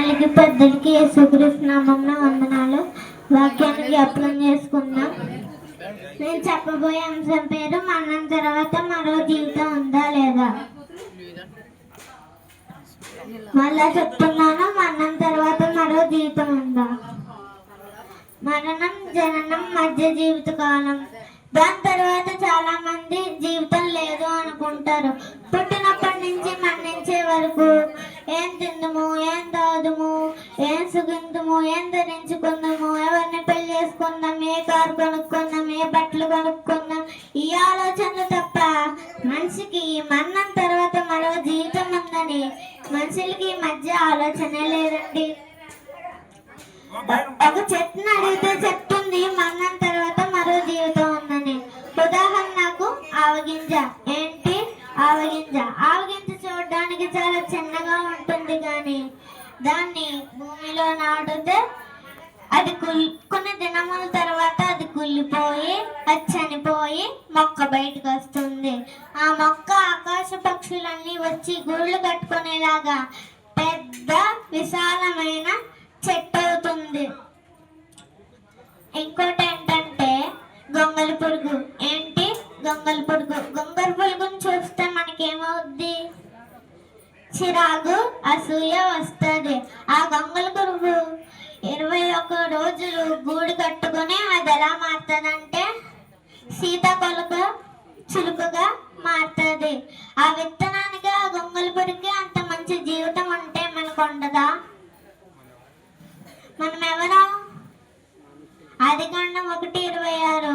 వందనాలకి పెద్దలకి యేసుక్రీస్తు నామంలో వందనాలు. వాక్యానికి అప్లం చేసుకుందాం. నేను చెప్పబోయే అంశం పేరు మరణం తర్వాత మరో జీవితం ఉందా లేదా? మళ్ళా చెప్తున్నాను మరణం తర్వాత మరో జీవితం ఉందా? మరణం జననం మధ్య జీవిత కాలం. దాని తర్వాత చాలా మంది జీవితం లేదు అనుకుంటారు. పుట్టినప్పటి నుంచి మరణించే వరకు ఏం తిందుము ఏం తాగుదుము ఏం సుగిందుము ఏం ధరించుకుందాము ఎవరిని పెళ్ళి చేసుకుందాం ఏ కారు కొనుక్కుందాం ఏ బట్టలు కొనుక్కుందాం ఈ ఆలోచనలు తప్ప మనిషికి మరణం తర్వాత మరో జీవితం ఉందని మనుషులకి మధ్య ఆలోచనే లేదండి. ఒక చెట్టుని అడిగితే చెప్తుంది మరణం తర్వాత మరో జీవితం ఉందని. ఉదాహరణకు ఆవగింజ. ఏంటి? ఆవగింజ. ఆవగింజ చాలా చిన్నగా ఉంటుంది కానీ దాన్ని భూమిలో నాటితే అది కుల్ కొన్ని దినముల తర్వాత అది కుళ్ళిపోయి అది చనిపోయి మొక్క బయటకు వస్తుంది. ఆ మొక్క ఆకాశ పక్షులన్నీ వచ్చి గూళ్ళు కట్టుకునేలాగా పెద్ద విశాలమైన చెట్టు అవుతుంది ఇంకోటి ఏంటంటే గొంగలి పురుగు. ఏంటి గొంగలి పురుగు? గొంగలి పురుగుని చూస్తే మనకేమవుద్ది? చిరాకు అసూయ వస్తుంది. ఆ గొంగలి పురుగు ఇరవై ఒక్క రోజులు గూడు కట్టుకొని అది ఎలా మారుతుందంటే సీతాకొలక చురుకుగా మారుతుంది. ఆ విత్తనానికి ఆ గొంగల పురుగుకి అంత మంచి జీవితం ఉంటే మనకు ఉండదా? మనం ఎవరో అది కాండం ఒకటి ఇరవై ఆరు.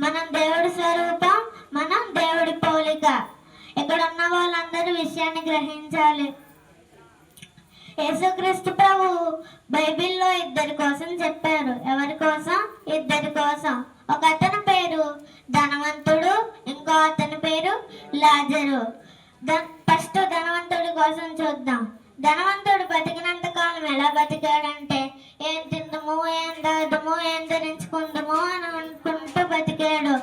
మనం దేవుడి స్వరూపం మనం దేవుడి పోలిక. ఇక్కడ ఉన్న వాళ్ళందరూ విషయాన్ని గ్రహించాలి. యేసుక్రీస్తు ప్రభు బైబిల్లో ఇద్దరి కోసం చెప్పారు. ఎవరి కోసం? ఇద్దరి కోసం. ఒక అతని పేరు ధనవంతుడు ఇంకో అతని పేరు లాజరు. ఫస్ట్ ధనవంతుడి కోసం చూద్దాం. ధనవంతుడు బతికినంత కాలం ఎలా బతికాడంటే ఏం తిందము ఏం దాదము ఏం ధరించుకుందాము అని అనుకుంటూ బతికాడు.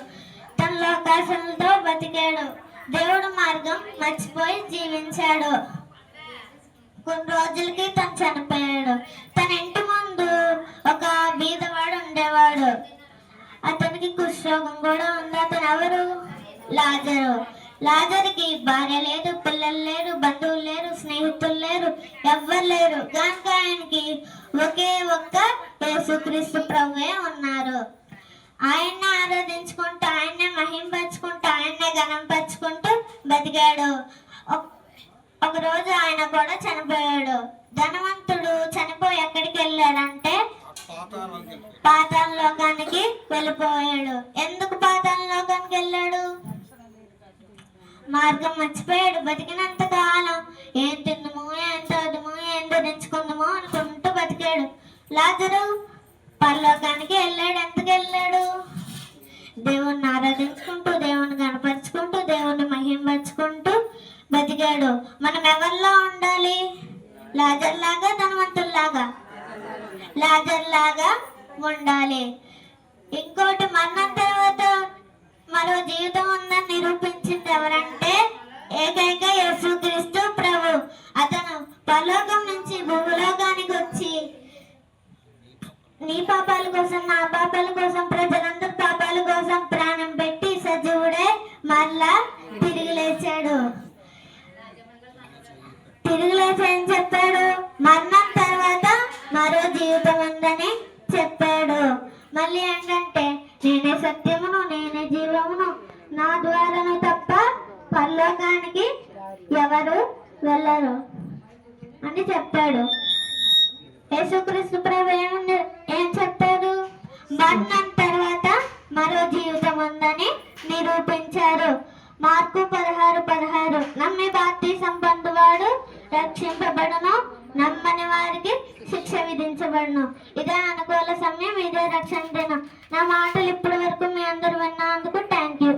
తన లోకాశలతో బతికాడు. దేవుడు మార్గం మర్చిపోయి జీవించాడు. కొన్ని రోజులకి తను చనిపోయాడు. తన ఇంటి ముందు ఒక బీదవాడు ఉండేవాడు. అతనికి కుష్ఠరోగం కూడా ఉంది. అతను ఎవరు? లాజరు. లాజర్కి భార్య లేదు పిల్లలు లేరు బంధువులు లేరు స్నేహితులు లేరు ఎవ్వరు లేరు. కనుక ఆయనకి ఒకే ఒక్క యేసుక్రీస్తు ప్రభువే ఉన్నారు. ఆయన్ని ఆరాధించుకుంటూ ఆయన్నే మహింపరుచుకుంటూ కనం పంచుకుంటూ బతికాడు. ఒక- రోజు ఆయన కూడా చనిపోయాడు. ధనవంతుడు చనిపోయి ఎక్కడికి వెళ్ళాడంటే పాతాళ లోకానికి వెళ్ళిపోయాడు. ఎందుకు పాతాళ లోకానికి వెళ్ళాడు? మార్గం మర్చిపోయాడు. బతికినంత కాలం ఏం తిందము ఏం తాగుదము ఏం ధరించుకుందాము అనుకుంటూ బతికాడు. లాజరు పరలోకానికి వెళ్ళాడు. ఎందుకు వెళ్ళాడు? దేవుణ్ణి ఆరాధించుకుంటూ ఎవరిలో ఉండాలి. లాజర్ లాగా ధనవంతుల్లాగా. లాజర్ లాగా ఉండాలి. ఇంకోటి మరణం తర్వాత మరో జీవితం ఉందని నిరూపించింది ఎవరంటే ఏకైక యేసుక్రీస్తు ప్రభు. అతను పరలోకం నుంచి భూలోకానికి వచ్చి నీ పాపాల కోసం నా పాపాల కోసం ప్రజలందరి పాపాల కోసం ప్రాణం పెట్టి సజీవుడే మళ్ళా తిరిగి లేచాడు. జీవితం ఉందని చెప్పాడు. మళ్ళీ ఏంటంటే నేనే సత్యమును నేనే జీవమును నా ద్వారాను తప్ప పరలోకానికి ఎవరు వెళ్ళరు అని చెప్పాడు. యేసుక్రీస్తు ప్రభు ఏముంది ఏం చెప్పారు మరణం తర్వాత మరో జీవితం ఉందని నిరూపించారు. మార్కు పదహారు పదహారు. నమ్మి బాప్తీసం పొందువాడు రక్షింపబడను. నమ్మని వారికి శిక్ష విధించబడును. ఇదే అనుకూల సమయం ఇదే రక్షణ దినం. నా మాటలు ఇప్పటి వరకు మీ అందరు విన్నందుకు థ్యాంక్ యూ